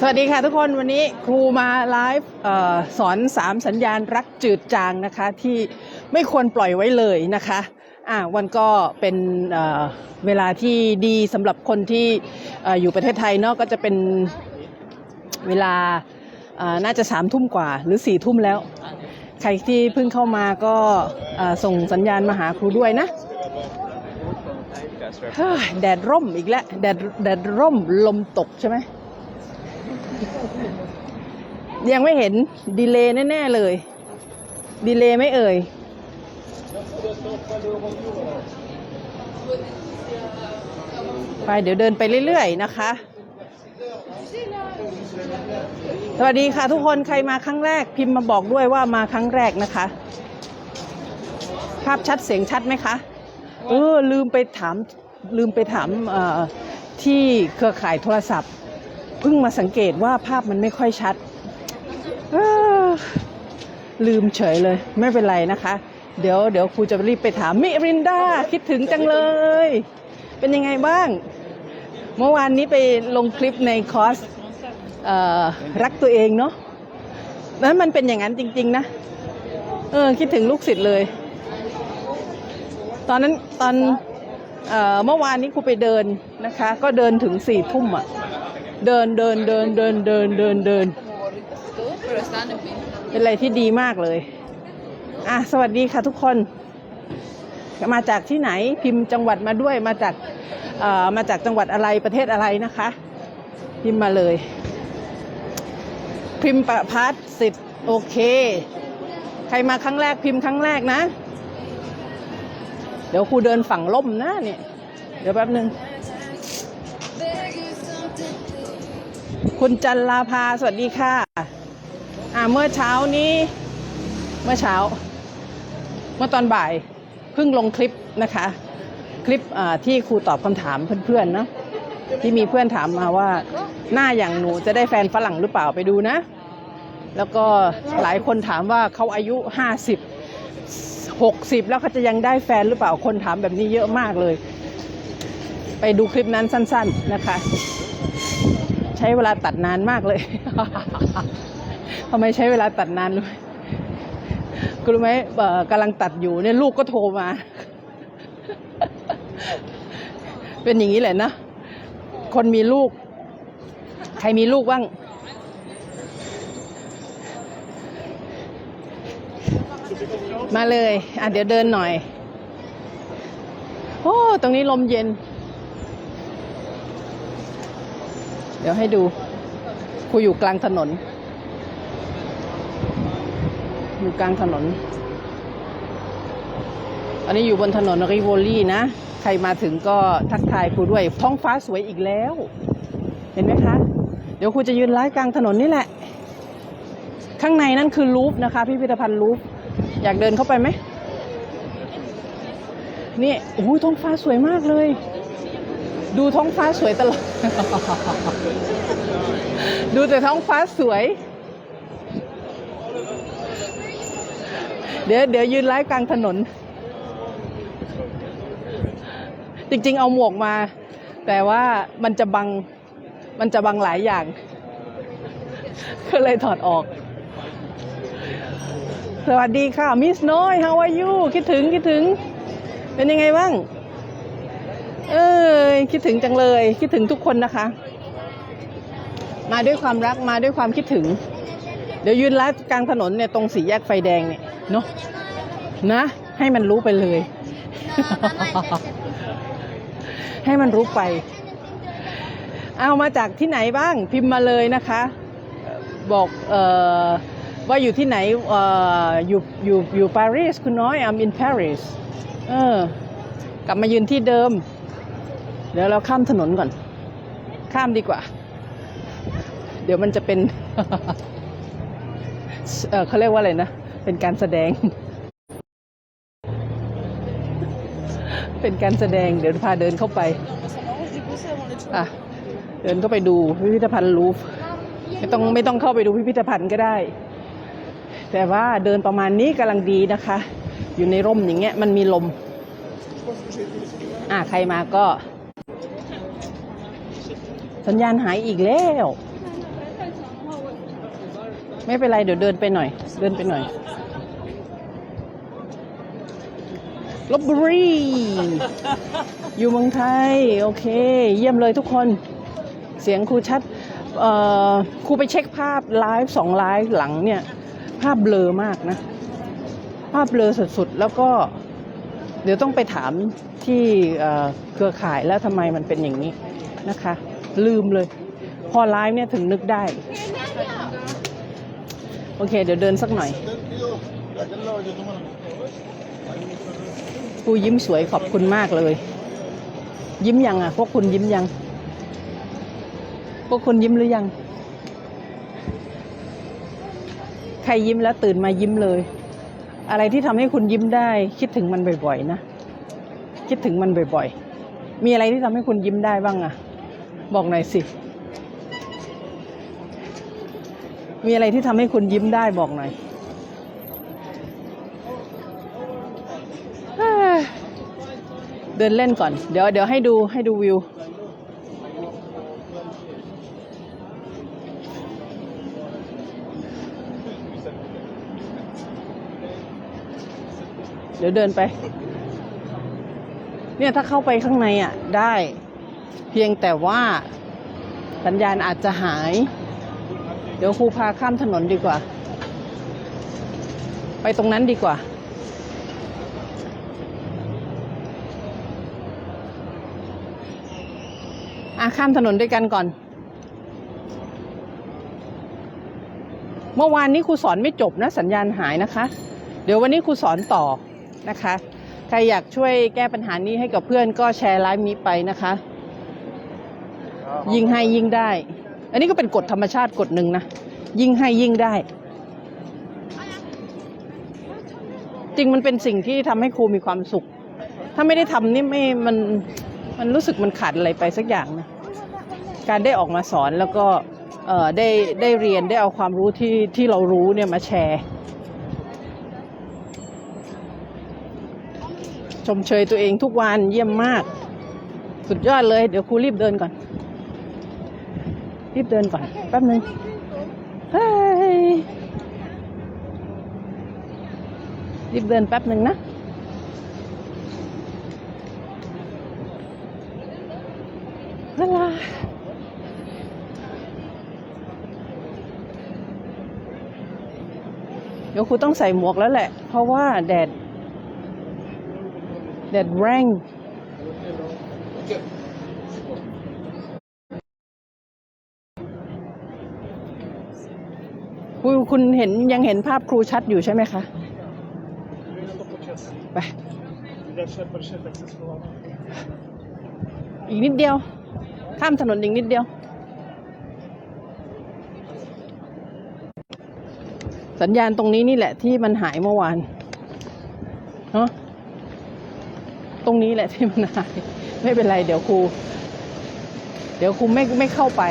สวัสดีค่ะทุกคนวันนี้ครูมาไลฟ์สอนสามสัญญาณรักจืดจางนะคะที่ไม่ควรปล่อยไว้เลยนะคะอ่าวันก็เป็นเเวลาที่ดีสำหรับคนที่อ่อยู่ประเทศไทยเนาะก็จะเป็นเวลาน่าจะสามทุ่มกว่าหรือสี่ทุ่มแล้ว ใครที่เพิ่งเข้ามาก็ส่งสัญญาณมาหาครูด้วยนะแดดร่มอีกแล้วแดดแดดร่มลมตกใช่ไหม ยังไม่เห็นดีเลย์แน่ ๆ เลย ดีเลย์ไม่เอ่ย ไปเดี๋ยวเดินไปเรื่อย ๆ นะคะ สวัสดีค่ะทุกคนใครมาครั้งแรกพิมพ์มาบอกด้วยว่ามาครั้งแรกนะคะ ภาพชัดเสียงชัดไหมคะ เออ ลืมไปถามลืมไปถามที่เครือข่ายโทรศัพท์ เพิ่งมาสังเกตว่าภาพมันไม่ค่อยชัด ลืมเฉยเลย ไม่เป็นไรนะคะ เดี๋ยวเดี๋ยวครูจะรีบไปถามมิรินดาคิดถึงจังเลย เป็นยังไงบ้าง เมื่อวานนี้ไปลงคลิปในคอร์สรักตัวเองเนาะนั้นมันเป็นอย่างนั้นจริง ๆ นะ เออ คิดถึงลูกศิษย์เลย ตอนนั้นตอนเอ่อเมื่อวานนี้ครูไปเดินนะคะ ก็เดินถึงสี่ทุ่มอะ เดินเดินเดินเดินเดินเดินเดินเป็นอะไรที่ดีมากเลย อะสวัสดีค่ะทุกคน มาจากที่ไหนพิมพ์จังหวัดมาด้วยมาจากเอ่อมาจากจังหวัดอะไรประเทศอะไรนะคะ พิมพ์มาเลย พิมพ์ประพัฒน์สิทธิ์โอเค ใครมาครั้งแรกพิมพ์ครั้งแรกนะ เดี๋ยวครูเดินฝั่งล่มนะเนี่ย เดี๋ยวแป๊บหนึ่ง คุณจันลาภาสวัสดีค่ะ อ่าเมื่อเช้านี้ เมื่อเช้า เมื่อตอนบ่ายเพิ่งลงคลิปนะคะ คลิปอ่าที่ครูตอบคำถามเพื่อนๆเนาะที่มีเพื่อนถามมาว่า หน้าอย่างหนูจะได้แฟนฝรั่งหรือเปล่าไปดูนะ แล้วก็หลายคนถามว่าเขาอายุห้าสิบหกสิบแล้วเขาจะยังได้แฟนหรือเปล่าคนถามแบบนี้เยอะมากเลย ไปดูคลิปนั้นสั้น ๆนะคะ ใช้เวลาตัดนานมากเลยทำไมใช้เวลาตัดนานรู้ไหมกูรู้ไหมกำลังตัดอยู่เนี่ยลูกก็โทรมา เป็นอย่างนี้แหละนะ คนมีลูก ใครมีลูกบ้าง มาเลย อะเดี๋ยวเดินหน่อย โอ้ ตรงนี้ลมเย็น เดี๋ยวให้ดูครูอยู่กลางถนน อยู่กลางถนน อันนี้อยู่บนถนนริโวลี่นะ ใครมาถึงก็ทักทายครูด้วย ท้องฟ้าสวยอีกแล้ว เห็นไหมคะ เดี๋ยวครูจะยืนไล่กลางถนนนี่แหละ ข้างในนั่นคือลูฟนะคะพิพิธภัณฑ์ลูฟ อยากเดินเข้าไปไหมนี่โอ้โหท้องฟ้าสวยมากเลย ดูท้องฟ้าสวยตลอด ดูแต่ท้องฟ้าสวย เดี๋ยวเดี๋ยวยืนไลฟ์กลางถนน จริงๆเอาหมวกมา แต่ว่ามันจะบัง มันจะบังหลายอย่าง ก็เลยถอดออก สวัสดีค่ะ มิสน้อย how are you คิดถึงคิดถึง เป็นยังไงบ้าง คิดถึงจังเลย คิดถึงทุกคนนะคะ มาด้วยความรักมาด้วยความคิดถึง เดี๋ยวยืนไลฟ์กลางถนนเนี่ยตรงสี่แยกไฟแดงเนี่ยเนาะนะ ให้มันรู้ไปเลย ให้มันรู้ไป เอามาจากที่ไหนบ้างพิมพ์มาเลยนะคะ บอกเอ่อว่าอยู่ที่ไหนเอ่ออยู่อยู่อยู่ปารีสคุณน้อย I'm in Paris เออกลับมายืนที่เดิม ดี๋ยวเราข้ามถนนก่อน ข้ามดีกว่า เดี๋ยวมันจะเป็นเเขาเรียกว่าอะไรนะ เป็นการแสดง เป็นการแสดง เดี๋ยวพาเดินเข้าไป อะ เดินเข้าไปดูพิพิธภัณฑ์ลูฟ ไม่ต้องไม่ต้องเข้าไปดูพิพิธภัณฑ์ก็ได้ แต่ว่าเดินประมาณนี้กำลังดีนะคะ อยู่ในร่มอย่างเงี้ย มันมีลม อะ ใครมาก็ สัญญาณหายอีกแล้ว ไม่เป็นไรเดี๋ยวเดินไปหน่อย เดินไปหน่อยลบบุรีอยู่เมืองไทย โอเค เยี่ยมเลยทุกคนเสียงครูชัดครูไปเช็คภาพไลฟ์สองไลฟ์หลังเนี่ย ภาพเบลอมากนะ ภาพเบลอสุดๆ แล้วก็ เดี๋ยวต้องไปถามที่เครือข่ายแล้วทำไมมันเป็นอย่างนี้นะคะ ลืมเลย พอไลฟ์เนี่ยถึงนึกได้ โอเค เดี๋ยวเดินสักหน่อย กูยิ้มสวยขอบคุณมากเลย ยิ้มยังอะ พวกคุณยิ้มยัง พวกคุณยิ้มหรือยัง ใครยิ้มแล้วตื่นมายิ้มเลย อะไรที่ทำให้คุณยิ้มได้ คิดถึงมันบ่อยๆนะ คิดถึงมันบ่อยๆ มีอะไรที่ทำให้คุณยิ้มได้บ้างอะ บอกหน่อยสิ มีอะไรที่ทำให้คุณยิ้มได้บอกหน่อยเดินเล่นก่อน เดี๋ยวเดี๋ยวให้ดูให้ดูวิว เดี๋ยวเดินไป เนี่ยถ้าเข้าไปข้างในอะ ได้ เพียงแต่ว่าสัญญาณอาจจะหาย เดี๋ยวครูพาข้ามถนนดีกว่า ไปตรงนั้นดีกว่า อะข้ามถนนด้วยกันก่อน เมื่อวานนี้ครูสอนไม่จบนะสัญญาณหายนะคะ เดี๋ยววันนี้ครูสอนต่อนะคะ ใครอยากช่วยแก้ปัญหานี้ให้กับเพื่อนก็แชร์ไลฟ์นี้ไปนะคะ ยิ่งให้ยิ่งได้ อันนี้ก็เป็นกฎธรรมชาติกฎหนึ่งนะ ยิ่งให้ยิ่งได้ จริงมันเป็นสิ่งที่ทำให้ครูมีความสุข ถ้าไม่ได้ทำนี่ไม่ มัน มันรู้สึกมันขาดอะไรไปสักอย่างนะ การได้ออกมาสอนแล้วก็เอ่อได้ได้เรียนได้เอาความรู้ที่ที่เรารู้เนี่ยมาแชร์ชมเชยตัวเองทุกวันเยี่ยมมาก สุดยอดเลย เดี๋ยวครูรีบเดินก่อน รีบเดินก่อน แป๊บนึงเฮ้ยรีบเดินแป๊บนึงนะเวลาเดี๋ยวครูต้องใส่หมวกแล้วแหละ เพราะว่าแดด แดดแรง คุณคุณเห็นยังเห็นภาพครูชัดอยู่ใช่ไหมคะ ไป อีกนิดเดียว ข้ามถนนอีกนิดเดียว สัญญาณตรงนี้นี่แหละที่มันหายเมื่อวานเนาะตรงนี้แหละที่มันหาย ไม่เป็นไร เดี๋ยวครู เดี๋ยวครูไม่ไม่เข้าไป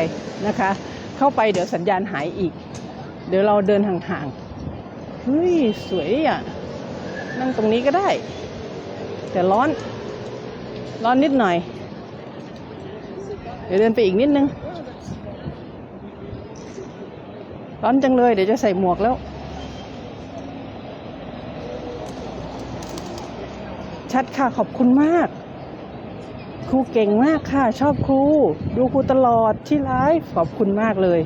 นะคะ เข้าไปเดี๋ยวสัญญาณหายอีก เดี๋ยวเราเดินห่างๆ เฮ้ย สวยอะ นั่งตรงนี้ก็ได้ แต่ร้อน ร้อนนิดหน่อย เดี๋ยวเดินไปอีกนิดนึง ร้อนจังเลย เดี๋ยวจะใส่หมวกแล้ว ชัดค่ะ ขอบคุณมาก ครูเก่งมากค่ะ ชอบครู ดูครูตลอดที่ไลฟ์ขอบคุณมากเลย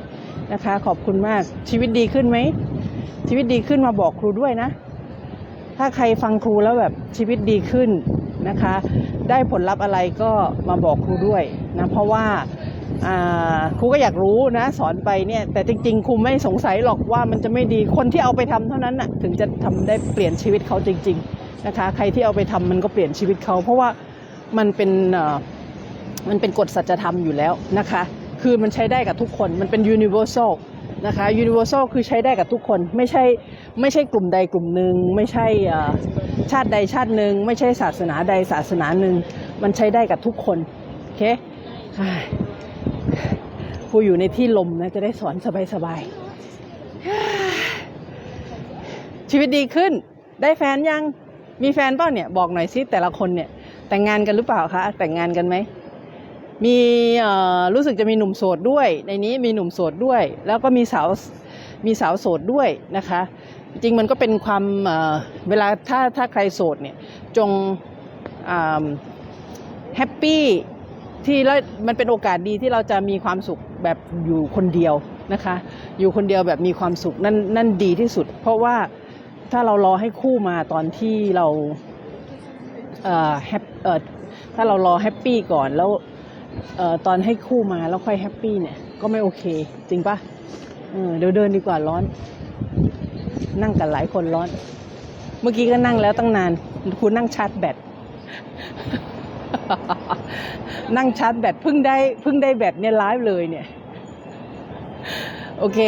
นะคะ ขอบคุณมากชีวิตดีขึ้นไหม ชีวิตดีขึ้นมาบอกครูด้วยนะ ถ้าใครฟังครูแล้วแบบชีวิตดีขึ้นนะคะ ได้ผลลัพธ์อะไรก็มาบอกครูด้วยนะเพราะว่าครูก็อยากรู้นะสอนไปเนี่ยแต่จริงๆครูไม่สงสัยหรอกว่ามันจะไม่ดีคนที่เอาไปทำเท่านั้นน่ะถึงจะทำได้เปลี่ยนชีวิตเขาจริง ๆนะคะ ใครที่เอาไปทำมันก็เปลี่ยนชีวิตเขาเพราะว่ามันเป็นมันเป็นกฎสัจธรรมอยู่แล้วนะคะ คือมันใช้ได้กับทุกคน มันเป็น universal นะคะ universal คือใช้ได้กับทุกคน ไม่ใช่ไม่ใช่กลุ่มใดกลุ่มหนึ่ง ไม่ใช่ชาติใดชาติหนึ่ง ไม่ใช่ศาสนาใดศาสนาหนึ่ง มันใช้ได้กับทุกคน โอเคอ่าครูอยู่ในที่ลมนะ จะได้สอนสบายๆ ชีวิตดีขึ้น ได้แฟนยัง มีแฟนปล่าเนี่ย บอกหน่อยสิแต่ละคนเนี่ย แต่งงานกันหรือเปล่าคะ แต่งงานกันไหม มีรู้สึกจะมีหนุ่มโสดด้วย ในนี้มีหนุ่มโสดด้วย แล้วก็มีสาวมีสาวโสดด้วยนะคะ จริงมันก็เป็นความเวลาถ้าถ้าใครโสดเนี่ยจงแฮปปี้ที่แล้วมันเป็นโอกาสดีที่เราจะมีความสุขแบบอยู่คนเดียวนะคะ อยู่คนเดียวแบบมีความสุขนั่นนั่นดีที่สุด เพราะว่าถ้าเรารอให้คู่มาตอนที่เราแฮปถ้าเรารอแฮปปี้ก่อนแล้ว ตอนให้คู่มาแล้วค่อยแฮปปี้เนี่ย ก็ไม่โอเค จริงปะเออเดี๋ยวเดินดีกว่าร้อน นั่งกันหลายคนร้อน เมื่อกี้ก็นั่งแล้วตั้งนาน คุณนั่งชาร์จแบตนั่งชาร์จแบตเพิ่งได้เพิ่งได้แบตเนี่ยไลฟ์เลยเนี่ย โอเค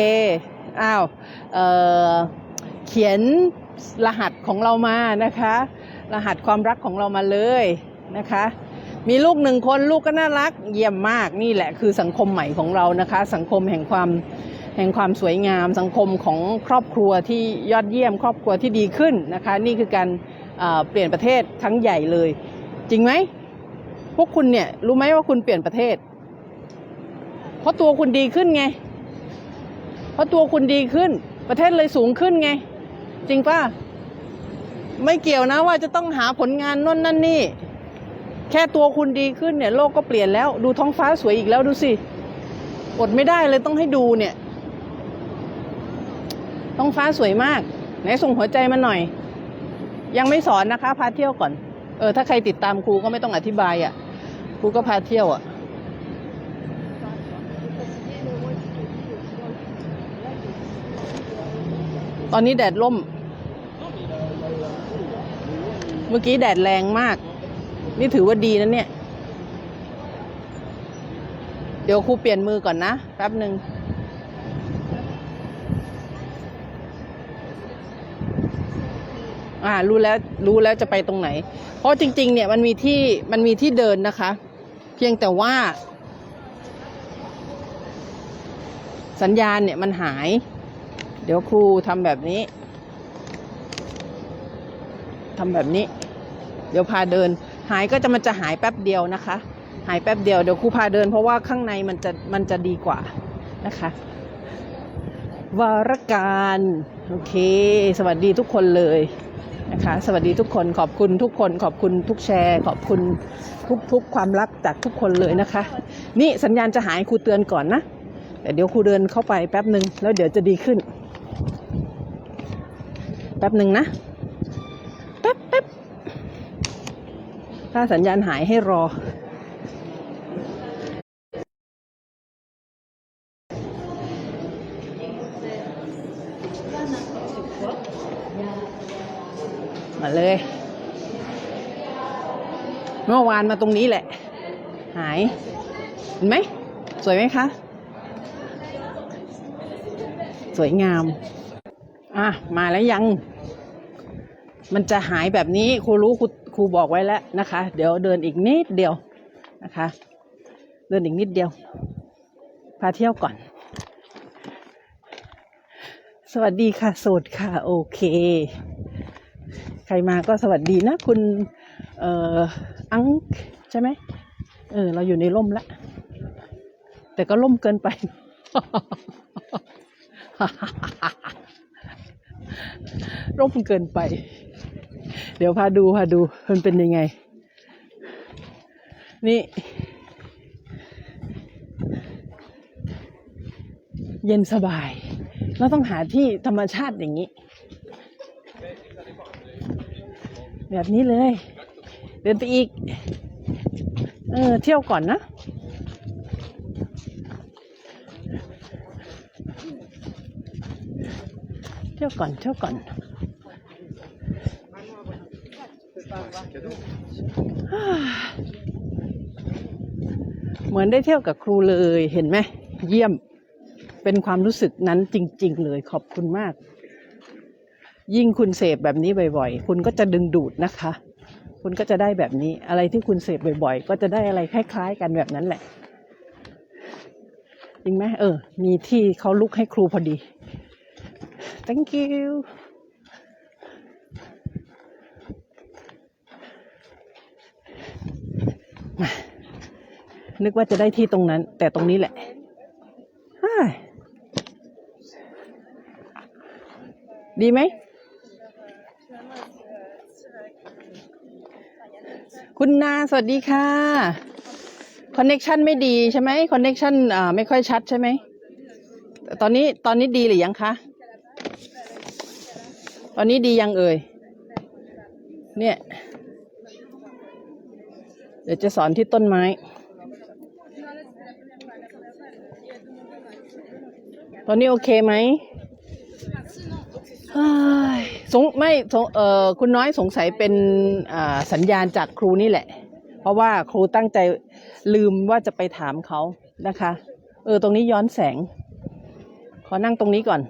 อ้าวเออเขียนรหัสของเรามานะคะ รหัสความรักของเรามาเลยนะคะ มีลูกหนึ่งคนลูกก็น่ารัก เยี่ยมมากนี่แหละคือสังคมใหม่ของเรานะคะ สังคมแห่งความแห่งความสวยงาม สังคมของครอบครัวที่ยอดเยี่ยม ครอบครัวที่ดีขึ้นนะคะ นี่คือการเปลี่ยนประเทศครั้งใหญ่เลย จริงไหมพวกคุณเนี่ยรู้ไหมว่าคุณเปลี่ยนประเทศ เพราะตัวคุณดีขึ้นไง เพราะตัวคุณดีขึ้น ประเทศเลยสูงขึ้นไง จริงป่ะไม่เกี่ยวนะว่าจะต้องหาผลงานน่นนั่นนี่ แค่ตัวคุณดีขึ้นเนี่ยโลกก็เปลี่ยนแล้ว ดูท้องฟ้าสวยอีกแล้วดูสิอดไม่ได้เลยต้องให้ดูเนี่ย ท้องฟ้าสวยมาก ไหนส่งหัวใจมาหน่อย ยังไม่สอนนะคะ พาเที่ยวก่อน เออ ถ้าใครติดตามครูก็ไม่ต้องอธิบายอะ่ะครูก็พาเที่ยวอะ่ะตอนนี้แดดล่ม เมื่อกี้แดดแรงมาก นี่ถือว่าดีนะเนี่ย เดี๋ยวครูเปลี่ยนมือก่อนนะ แป๊บหนึ่งอ่ารู้แล้วรู้แล้วจะไปตรงไหน เพราะจริง ๆ เนี่ยมันมีที่มันมีที่เดินนะคะ เพียงแต่ว่า สัญญาณเนี่ยมันหาย เดี๋ยวครูทำแบบนี้ทำแบบนี้ เดี๋ยวพาเดิน หายก็จะมันจะหายแป๊บเดียวนะคะ หายแป๊บเดียวเดี๋ยวครูพาเดิน เพราะว่าข้างในมันจะมันจะดีกว่านะคะวารการโอเค สวัสดีทุกคนเลยนะคะ สวัสดีทุกคนขอบคุณทุกคน ขอบคุณทุกแชร์ ขอบคุณทุกทุกความรักจากทุกคนเลยนะคะ นี่สัญญาณจะหายครูเตือนก่อนนะแต่เดี๋ยวครูเดินเข้าไปแป๊บหนึ่งแล้วเดี๋ยวจะดีขึ้น แป๊บหนึ่งนะ ถ้าสัญญาณหายให้รอมาเลย เมื่อวานมาตรงนี้แหละ หาย เห็นไหม สวยไหมคะ สวยงาม อะ มาแล้วยัง มันจะหายแบบนี้ครูรู้ครู ครูบอกไว้แล้วนะคะ เดี๋ยวเดินอีกนิดเดียวนะคะ เดินอีกนิดเดียว พาเที่ยวก่อน สวัสดีค่ะโสดค่ะ โอเค ใครมาก็สวัสดีนะ คุณเอ่ออังใช่ไหมเออ เราอยู่ในร่มแล้วแต่ก็ร่มเกินไป ร่มเกินไป เดี๋ยวพาดูพาดูมันเป็นยังไง นี่ เย็นสบาย เราต้องหาที่ธรรมชาติอย่างนี้ แบบนี้เลย เดินไปอีก เออ เที่ยวก่อนนะเที่ยวก่อนเที่ยวก่อน เหมือนได้เที่ยวกับครูเลยเห็นไหม เยี่ยมเป็นความรู้สึกนั้นจริง ๆ เลยขอบคุณมาก ยิ่งคุณเสพแบบนี้บ่อย ๆ คุณก็จะดึงดูดนะคะ คุณก็จะได้แบบนี้อะไรที่คุณเสพบ่อย ๆ ก็จะได้อะไรคล้าย ๆ กันแบบนั้นแหละจริงไหมเออ มีที่เขาลุกให้ครูพอดี thank you มา นึกว่าจะได้ที่ตรงนั้น แต่ตรงนี้แหละดีไหม คุณนาสวัสดีค่ะ คอนเน็ชันไม่ดีใช่ไหมคอนเน็ชันอ่าไม่ค่อยชัดใช่ไหม ตอนนี้ตอนนี้ดีหรือยังคะ ตอนนี้ดียังเอ่ย เนี่ย เดี๋ยวจะสอนที่ต้นไม้ ตอนนี้โอเคไหมสงไม่สงเออคุณน้อยสงสัยเป็นสัญญาณจากครูนี่แหละ เพราะว่าครูตั้งใจลืมว่าจะไปถามเขานะคะ เออ ตรงนี้ย้อนแสง ขอนั่งตรงนี้ก่อน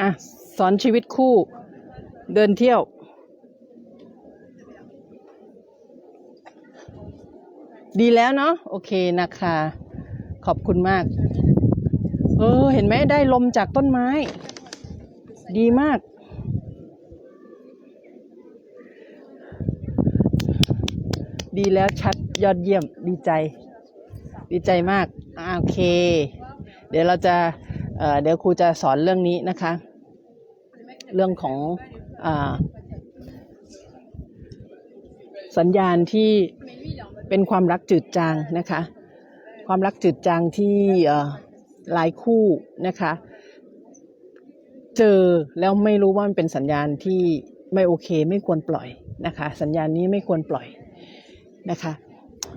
อะ สอนชีวิตคู่ เดินเที่ยว ดีแล้วเนาะโอเคนะคะ ขอบคุณมาก เออ เห็นไหมได้ลมจากต้นไม้ ดีมาก ดีแล้วชัดยอดเยี่ยมดีใจ ดีใจมากโอเค เดี๋ยวเราจะเเดี๋ยวครูจะสอนเรื่องนี้นะคะ เรื่องของอสัญญาณที่ เป็นความรักจืดจางนะคะ ความรักจืดจางที่หลายคู่นะคะ เจอแล้วไม่รู้ว่ามันเป็นสัญญาณที่ไม่โอเคไม่ควรปล่อยนะคะ สัญญาณนี้ไม่ควรปล่อยนะคะ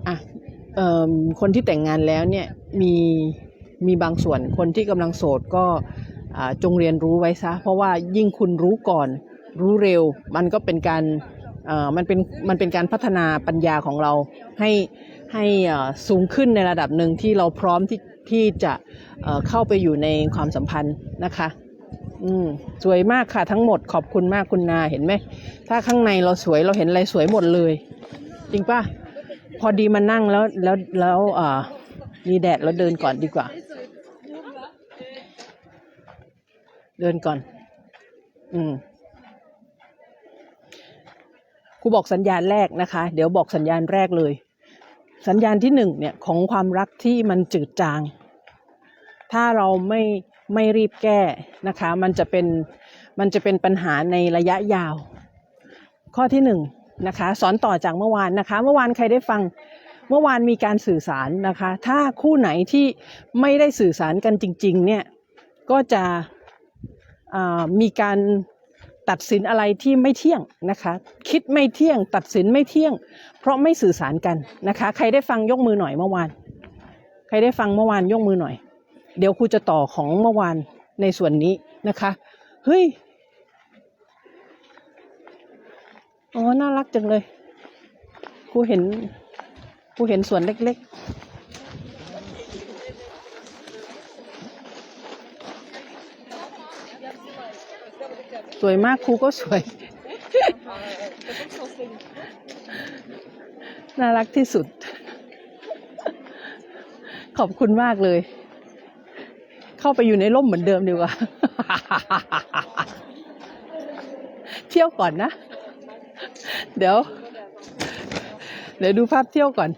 อะอคนที่แต่งงานแล้วเนี่ยมีมีบางส่วนคนที่กำลังโสดก็จงเรียนรู้ไว้ซะ เพราะว่ายิ่งคุณรู้ก่อนรู้เร็ว มันก็เป็นการ มันเป็นมันเป็นการพัฒนาปัญญาของเราให้ให้สูงขึ้นในระดับหนึ่งที่เราพร้อมที่ที่จะเข้าไปอยู่ในความสัมพันธ์นะคะ อืมสวยมากค่ะทั้งหมดขอบคุณมากคุณนาเห็นไหมถ้าข้างในเราสวยเราเห็นอะไรสวยหมดเลย จริงป่ะพอดีมานั่งแล้วแล้วแล้วอ่ามีแดดแล้วเดินก่อนดีกว่า เดินก่อน อืม ครูบอกสัญญาณแรกนะคะ เดี๋ยวบอกสัญญาณแรกเลย สัญญาณที่หนึ่งเนี่ยของความรักที่มันจืดจาง ถ้าเราไม่ไม่รีบแก้นะคะ มันจะเป็นมันจะเป็นปัญหาในระยะยาว ข้อที่หนึ่งนะคะ สอนต่อจากเมื่อวานนะคะ เมื่อวานใครได้ฟังเมื่อวานมีการสื่อสารนะคะ ถ้าคู่ไหนที่ไม่ได้สื่อสารกันจริง ๆ เนี่ย ก็จะมีการ ตัดสินอะไรที่ไม่เที่ยงนะคะ คิดไม่เที่ยง ตัดสินไม่เที่ยง เพราะไม่สื่อสารกันนะคะ ใครได้ฟังยกมือหน่อยเมื่อวาน ใครได้ฟังเมื่อวานยกมือหน่อย เดี๋ยวครูจะต่อของเมื่อวานในส่วนนี้นะคะเฮ้ยอ๋อน่ารักจังเลยครูเห็นครูเห็นส่วนเล็กๆ สวยมากครูก็สวย น่ารักที่สุด ขอบคุณมากเลย เข้าไปอยู่ในร่มเหมือนเดิมดีกว่า เที่ยวก่อนนะ เดี๋ยว เดี๋ยวดูภาพเที่ยวก่อน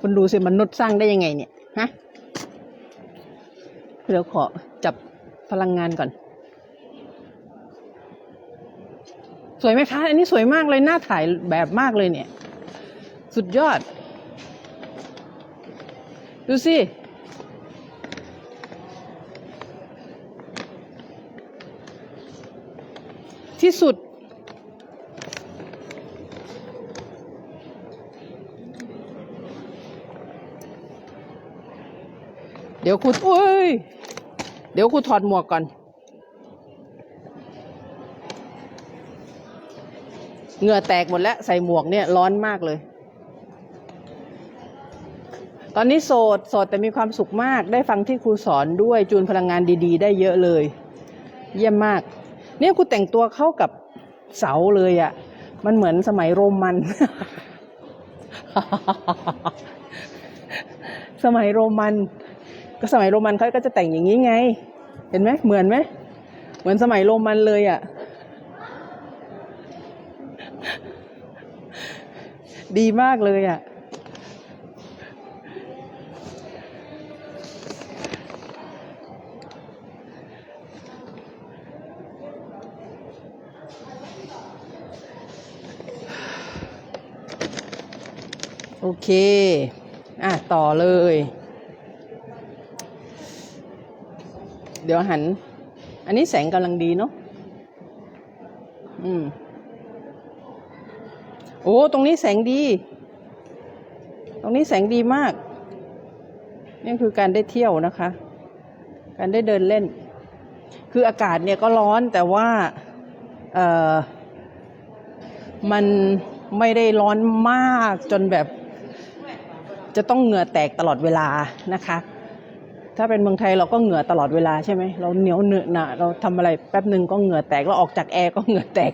คุณดูสิมนุษย์สร้างได้ยังไงเนี่ยฮะเดี๋ยวขอจับพลังงานก่อน สวยไหมคะ อันนี้สวยมากเลยน่าถ่ายแบบมากเลยเนี่ย สุดยอด ดูสิที่สุด ดี๋ยวครูโอ้ย เดี๋ยวครูถอดหมวกก่อน เหงื่อแตกหมดแล้วใส่หมวกเนี่ยร้อนมากเลย ตอนนี้โสดโสดแต่มีความสุขมาก ได้ฟังที่ครูสอนด้วยจูนพลังงานดีๆ ได้เยอะเลย เยี่ยมมาก เนี่ยครูแต่งตัวเข้ากับเสาเลยอะ่ะ มันเหมือนสมัยโรมัน สมัยโรมัน ก็สมัยโรมันเขาก็จะแต่งอย่างนี้ไง เห็นไหมเหมือนไหมเหมือนสมัยโรมันเลยอะ่ะ ดีมากเลยอะ่ะโอเค อะ ต่อเลย เดี๋ยวหัน อันนี้แสงกำลังดีเนาะอืม โอ้ ตรงนี้แสงดี ตรงนี้แสงดีมาก นี่คือการได้เที่ยวนะคะ การได้เดินเล่น คืออากาศเนี่ยก็ร้อนแต่ว่า เออมันไม่ได้ร้อนมากจนแบบ จะต้องเหงื่อแตกตลอดเวลานะคะ ถ้าเป็นเมืองไทยเราก็เหงื่อตลอดเวลาใช่ไหมเราเหนียวเหนอะหนะเราทำอะไรแป๊บหนึ่งก็เหงื่อแตกเราออกจากแอร์ก็เหงื่อแตก